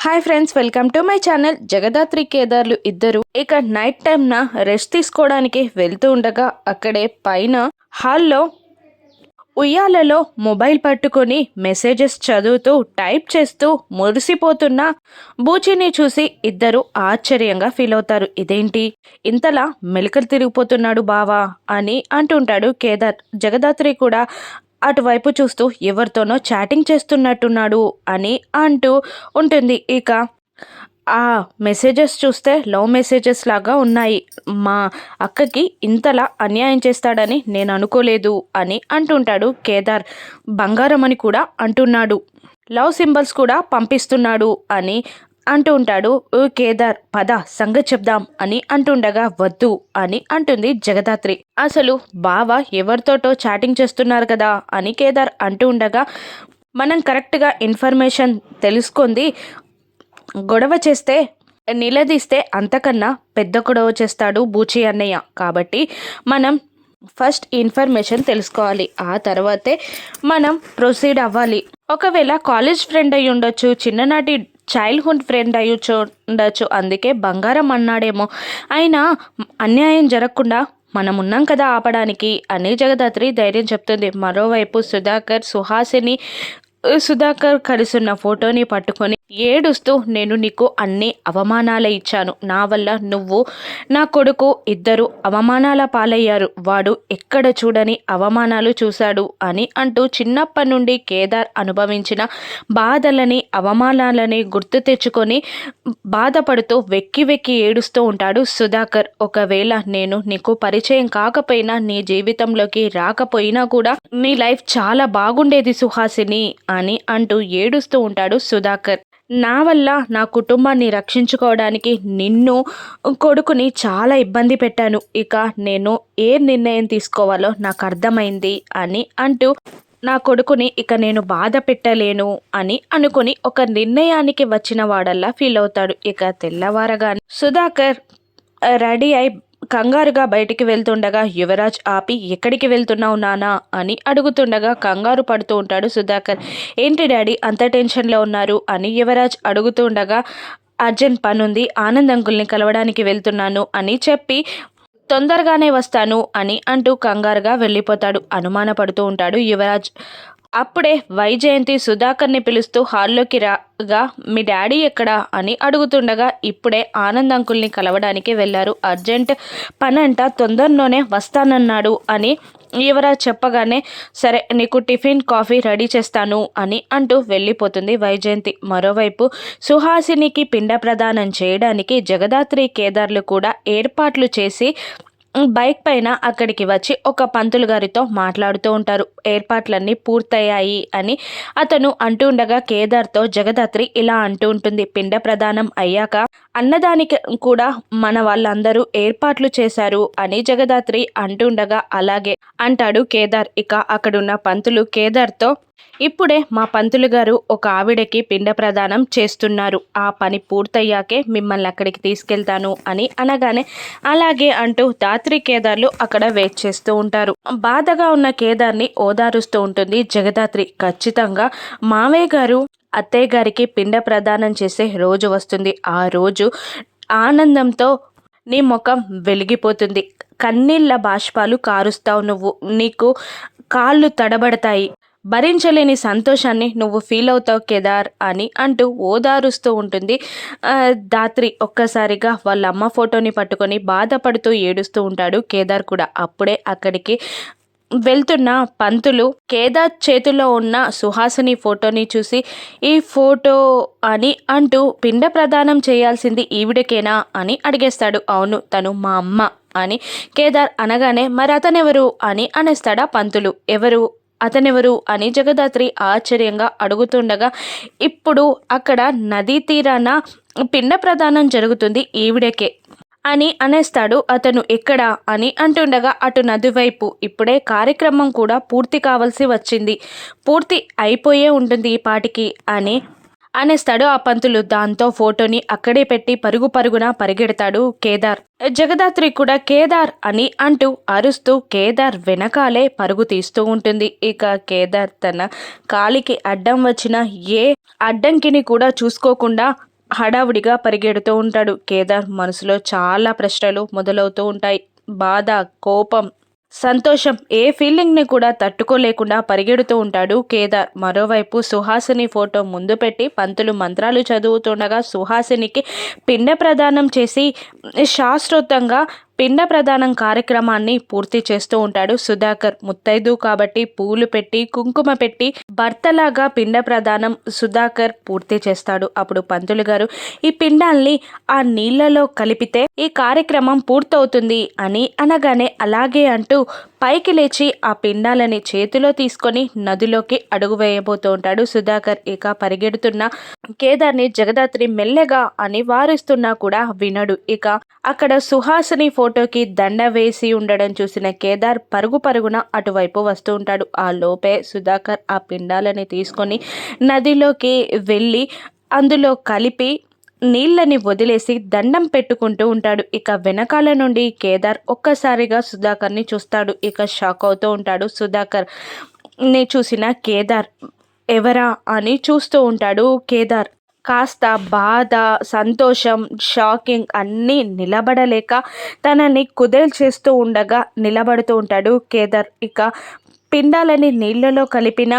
Hi friends welcome to my channel Jagadhatri కేదార్లు ఇద్దరు. ఇక night టైంన rest తీసుకోవడానికి వెళ్తూ ఉండగా అక్కడే పైన హాల్లో ఉయ్యాలలో మొబైల్ పట్టుకొని మెసేజెస్ చదువుతూ టైప్ చేస్తూ మురిసిపోతున్న బూచిని చూసి ఇద్దరు ఆశ్చర్యంగా ఫీల్ అవుతారు. ఇదేంటి? ఇంతలా మెలికలు తిరిగిపోతున్నాడు బావా అని అంటుంటాడు కేదార్. జగదాత్రి కూడా అటువైపు చూస్తూ ఎవరితోనో చాటింగ్ చేస్తున్నట్టున్నాడు అని అంటూ ఉంటుంది. ఇక ఆ మెసేజెస్ చూస్తే లవ్ మెసేజెస్ లాగా ఉన్నాయి. మా అక్కకి ఇంతలా అన్యాయం చేస్తాడని నేను అనుకోలేదు అని అంటుంటాడు కేదార్. బంగారం అని కూడా అంటున్నాడు. లవ్ సింబల్స్ కూడా పంపిస్తున్నాడు అని అంటూ ఉంటాడు. "ఓ కేదార్ పద సంగతి చెప్దాం అని అంటుండగా వద్దు అని అంటుంది జగదాత్రి. అసలు బావ ఎవరితోటో చాటింగ్ చేస్తున్నారు కదా అని కేదార్ అంటూ ఉండగా మనం కరెక్ట్గా ఇన్ఫర్మేషన్ తెలుసుకుంది గొడవ చేస్తే నిలదీస్తే అంతకన్నా పెద్ద గొడవ చేస్తాడు బూచి అన్నయ్య. కాబట్టి మనం ఫస్ట్ ఇన్ఫర్మేషన్ తెలుసుకోవాలి. ఆ తర్వాతే మనం ప్రొసీడ్ అవ్వాలి. ఒకవేళ కాలేజ్ ఫ్రెండ్ అయి ఉండొచ్చు చిన్ననాటి చైల్డ్హుడ్ ఫ్రెండ్ అయి ఉండొచ్చు. అందుకే బంగారం అన్నాడేమో. అయినా అన్యాయం జరగకుండా మనం ఉన్నాం కదా ఆపడానికి అని జగదాత్రి ధైర్యం చెప్తుంది. మరోవైపు సుధాకర్ సుహాసిని సుధాకర్ కలిసున్న ఫోటోని పట్టుకొని ఏడుస్తూ నేను నీకు అన్ని అవమానాలే ఇచ్చాను. నా వల్ల నువ్వు నా కొడుకు ఇద్దరు అవమానాల పాలయ్యారు. వాడు ఎక్కడ చూడని అవమానాలు చూశాడు అని అంటూ చిన్నప్పటి నుండి కేదార్ అనుభవించిన బాధలని అవమానాలని గుర్తు తెచ్చుకొని బాధపడుతూ వెక్కి వెక్కి ఏడుస్తూ ఉంటాడు సుధాకర్. ఒకవేళ నేను నీకు పరిచయం కాకపోయినా నీ జీవితంలోకి రాకపోయినా కూడా నీ లైఫ్ చాలా బాగుండేది సుహాసిని అని అంటూ ఏడుస్తూ ఉంటాడు సుధాకర్. నా వల్ల నా కుటుంబాన్ని రక్షించుకోవడానికి నిన్ను కొడుకుని చాలా ఇబ్బంది పెట్టాను. ఇక నేను ఏ నిర్ణయం తీసుకోవాలో నాకు అర్థమైంది అని అంటూ నా కొడుకుని ఇక నేను బాధ పెట్టలేను అని అనుకుని ఒక నిర్ణయానికి వచ్చిన వాడల్లా ఫీల్ అవుతాడు. ఇక తెల్లవారగానే సుధాకర్ రెడీ అయి కంగారుగా బయటికి వెళ్తుండగా యువరాజ్ ఆపి ఎక్కడికి వెళ్తున్నావు నానా? అని అడుగుతుండగా కంగారు పడుతూ ఉంటాడు సుధాకర్. ఏంటి డాడీ అంత టెన్షన్లో ఉన్నారు? అని యువరాజ్ అడుగుతుండగా అర్జెంట్ పనుంది ఆనంద్ అంకుల్ని కలవడానికి వెళ్తున్నాను అని చెప్పి తొందరగానే వస్తాను అని అంటూ కంగారుగా వెళ్ళిపోతాడు. అనుమానపడుతూ ఉంటాడు యువరాజ్. అప్పుడే వైజయంతి సుధాకర్ని పిలుస్తూ హాల్లోకి రాగా మీ డాడీ ఎక్కడా? అని అడుగుతుండగా ఇప్పుడే ఆనంద్ అంకుల్ని కలవడానికి వెళ్ళారు. అర్జెంట్ పనంట తొందరలోనే వస్తానన్నాడు అని యువరాజ్ చెప్పగానే సరే నీకు టిఫిన్ కాఫీ రెడీ చేస్తాను అని అంటూ వెళ్ళిపోతుంది వైజయంతి. మరోవైపు సుహాసినికి పిండ ప్రదానం చేయడానికి జగదాత్రి కేదార్లు కూడా ఏర్పాట్లు చేసి బైక్ పైన అక్కడికి వచ్చి ఒక పంతులు గారితో మాట్లాడుతూ ఉంటారు. ఏర్పాట్లన్నీ పూర్తయ్యాయి అని అతను అంటూ ఉండగా కేదార్తో జగదాత్రి ఇలా అంటూ ఉంటుంది పిండ ప్రదానం అయ్యాక అన్నదానికి కూడా మన వాళ్ళందరూ ఏర్పాట్లు చేశారు అని జగదాత్రి అంటుండగా అలాగే అంటాడు కేదార్. ఇక అక్కడున్న పంతులు కేదార్తో ఇప్పుడే మా పంతులు గారు ఒక ఆవిడకి పిండ ప్రదానం చేస్తున్నారు. ఆ పని పూర్తయ్యాకే మిమ్మల్ని అక్కడికి తీసుకెళ్తాను అని అనగానే అలాగే అంటూ దాత్రి కేదార్లు అక్కడ వెయిట్ చేస్తూ ఉంటారు. బాధగా ఉన్న కేదార్ని ఓదారుస్తూ ఉంటుంది జగదాత్రి. ఖచ్చితంగా మావయ్య గారు అత్తయ్య గారికి పిండ ప్రదానం చేసే రోజు వస్తుంది. ఆ రోజు ఆనందంతో నీ ముఖం వెలిగిపోతుంది. కన్నీళ్ళ బాష్పాలు కారుస్తావు నువ్వు. నీకు కాళ్ళు తడబడతాయి. భరించలేని సంతోషాన్ని నువ్వు ఫీల్ అవుతావు కేదార్ అని అంటూ ఓదారుస్తూ ఉంటుంది. దాత్రి ఒక్కసారిగా వాళ్ళ అమ్మ ఫోటోని పట్టుకొని బాధపడుతూ ఏడుస్తూ ఉంటాడు కేదార్ కూడా. అప్పుడే అక్కడికి వెళ్తున్న పంతులు కేదార్ చేతిలో ఉన్న సుహాసిని ఫోటోని చూసి ఈ ఫోటో అని అంటూ పిండ ప్రదానం చేయాల్సింది ఈవిడకేనా? అని అడిగేస్తాడు. అవును తను మా అమ్మ అని కేదార్ అనగానే మరి అతనెవరు? అని అనేస్తాడా పంతులు. ఎవరు? అతనెవరు? అని జగదాత్రి ఆశ్చర్యంగా అడుగుతుండగా ఇప్పుడు అక్కడ నదీ తీరాన పిండ ప్రదానం జరుగుతుంది ఈవిడకే. అని అనేస్తాడు. అతను ఎక్కడ? అని అంటుండగా అటు నది వైపు ఇప్పుడే కార్యక్రమం కూడా పూర్తి కావాల్సి వచ్చింది. పూర్తి అయిపోయే ఉంటుంది ఈ పాటికి అని అనేస్తాడు. ఆ పంతులు దాంతో ఫోటోని అక్కడే పెట్టి పరుగు పరుగున పరిగెడతాడు కేదార్. జగదాత్రి కూడా కేదార్ అని అంటూ అరుస్తూ కేదార్ వెనకాలే పరుగు తీస్తూ ఉంటుంది. ఇక కేదార్ తన కాలికి అడ్డం వచ్చిన ఏ అడ్డంకిని కూడా చూసుకోకుండా హడావుడిగా పరిగెడుతూ ఉంటాడు. కేదార్ మనసులో చాలా ప్రశ్నలు మొదలవుతూ ఉంటాయి. బాధ కోపం సంతోషం ఏ ఫీలింగ్ని కూడా తట్టుకోలేకుండా పరిగెడుతూ ఉంటాడు కేదార్. మరోవైపు సుహాసిని ఫోటో ముందు పెట్టి పంతులు మంత్రాలు చదువుతుండగా సుహాసినికి పిండ ప్రదానం చేసి శాస్త్రోక్తంగా పిండ ప్రదానం కార్యక్రమాన్ని పూర్తి చేస్తూ ఉంటాడు సుధాకర్. ముత్తైదు కాబట్టి పూలు పెట్టి కుంకుమ పెట్టి భర్తలాగా పిండ ప్రదానం సుధాకర్ పూర్తి చేస్తాడు. అప్పుడు పంతులు గారు ఈ పిండాల్ని ఆ నీళ్ళలో కలిపితే ఈ కార్యక్రమం పూర్తవుతుంది అని అనగానే అలాగే అంటూ పైకి లేచి ఆ పిండాలని చేతిలో తీసుకొని నదిలోకి అడుగు వేయబోతూ ఉంటాడు. సుధాకర్ ఇక పరిగెడుతున్న కేదార్ని జగదాత్రి మెల్లగా అని వారిస్తున్నా కూడా వినడు. ఇక అక్కడ సుహాసిని ఫోటోకి దండ వేసి ఉండడం చూసిన కేదార్ పరుగు పరుగున అటువైపు వస్తూ ఉంటాడు. ఆ లోపే సుధాకర్ ఆ పిండాలని తీసుకొని నదిలోకి వెళ్ళి అందులో కలిపి నీళ్ళని వదిలేసి దండం పెట్టుకుంటూ ఉంటాడు. ఇక వెనకాల నుండి కేదార్ ఒక్కసారిగా సుధాకర్ని చూస్తాడు. ఇక షాక్ అవుతూ ఉంటాడు. సుధాకర్ని చూసిన కేదార్ ఎవరా? అని చూస్తూ ఉంటాడు కేదార్. కాస్త బాధ సంతోషం షాకింగ్ అన్నీ నిలబడలేక తనని కుదేల్చేస్తూ ఉండగా నిలబడుతూ ఉంటాడు కేదార్. ఇక పిండాలని నీళ్ళలో కలిపిన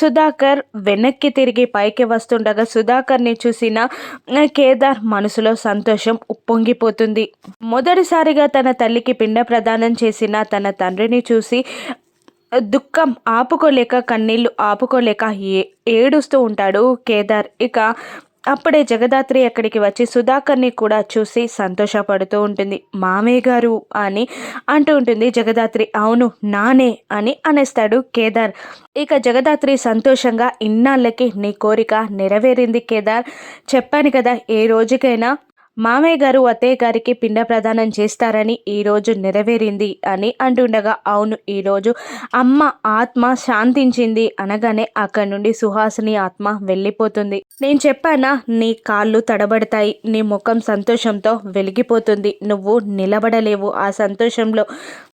సుధాకర్ వెనక్కి తిరిగి పైకి వస్తుండగా సుధాకర్ని చూసిన కేదార్ మనసులో సంతోషం ఉప్పొంగిపోతుంది. మొదటిసారిగా తన తల్లికి పిండ ప్రదానం చేసిన తన తండ్రిని చూసి దుఃఖం ఆపుకోలేక కన్నీళ్ళు ఆపుకోలేక ఏ ఏడుస్తూ ఉంటాడు కేదార్. ఇక అప్పుడే జగదాత్రి అక్కడికి వచ్చి సుధాకర్ని కూడా చూసి సంతోషపడుతూ ఉంటుంది. మామయ్య గారు అని అంటూ ఉంటుంది జగదాత్రి. అవును నానే అని అనేస్తాడు కేదార్. ఇక జగదాత్రి సంతోషంగా ఇన్నాళ్ళకి నీ కోరిక నెరవేరింది కేదార్. చెప్పాను కదా ఏ రోజుకైనా మామయ్య గారు అత్తయ్య గారికి పిండ ప్రదానం చేస్తారని ఈరోజు నెరవేరింది అని అంటుండగా అవును ఈరోజు అమ్మ ఆత్మ శాంతించింది అనగానే అక్కడి నుండి సుహాసిని ఆత్మ వెళ్ళిపోతుంది. నేను చెప్పానా నీ కాళ్ళు తడబడతాయి నీ ముఖం సంతోషంతో వెలిగిపోతుంది నువ్వు నిలబడలేవు. ఆ సంతోషంలో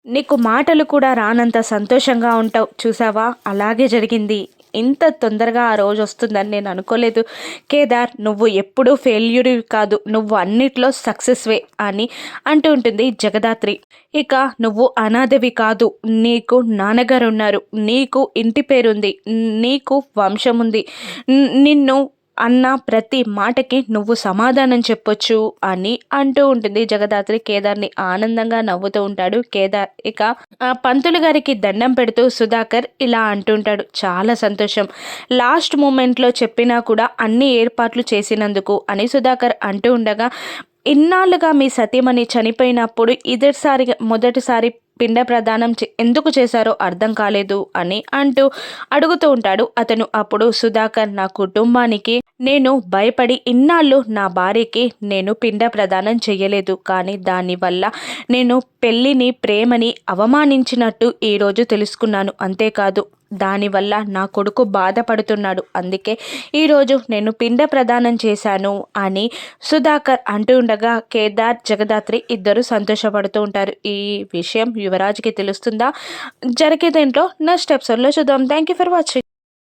నీకు మాటలు కూడా రానంత సంతోషంగా ఉంటావు. చూసావా? అలాగే జరిగింది. ఇంత తొందరగా ఆ రోజు వస్తుందని నేను అనుకోలేదు. కేదార్ నువ్వు ఎప్పుడూ ఫెయిల్యూర్ కాదు. నువ్వు అన్నిట్లో సక్సెస్వే అని అంటూ ఉంటుంది జగదాత్రి. ఇక నువ్వు అనాథవి కాదు. నీకు నాన్నగారు ఉన్నారు. నీకు ఇంటి పేరుంది. నీకు వంశం ఉంది నిన్ను అన్న ప్రతి మాటకి నువ్వు సమాధానం చెప్పొచ్చు అని అంటూ ఉంటుంది. జగదాత్రి కేదార్ని ఆనందంగా నవ్వుతూ ఉంటాడు. కేదార్ ఇక పంతులు గారికి దండం పెడుతూ సుధాకర్ ఇలా అంటుంటాడు చాలా సంతోషం. లాస్ట్ మూమెంట్లో చెప్పినా కూడా అన్ని ఏర్పాట్లు చేసినందుకు అని సుధాకర్ అంటూ ఉండగా ఇన్నాళ్ళుగా మీ సతీమణి చనిపోయినప్పుడు ఇదిసారి మొదటిసారి పిండ ప్రదానం ఎందుకు చేశారో అర్థం కాలేదు అని అంటూ అడుగుతూ ఉంటాడు. అతను అప్పుడు సుధాకర్ నా కుటుంబానికి నేను భయపడి ఇన్నాళ్ళు నా భార్యకి నేను పిండ ప్రదానం చేయలేదు. కానీ దానివల్ల నేను పెళ్ళిని ప్రేమని అవమానించినట్టు ఈరోజు తెలుసుకున్నాను. అంతేకాదు దానివల్ల నా కొడుకు బాధపడుతున్నాడు. అందుకే ఈరోజు నేను పిండ ప్రదానం చేశాను అని సుధాకర్ అంటూ ఉండగా కేదార్ జగదాత్రి ఇద్దరు సంతోషపడుతూ ఉంటారు. ఈ విషయం యువరాజ్కి తెలుస్తుందా? జరిగేదేంట్లో నెక్స్ట్ ఎపిసోడ్లో చూద్దాం. Thank you for watching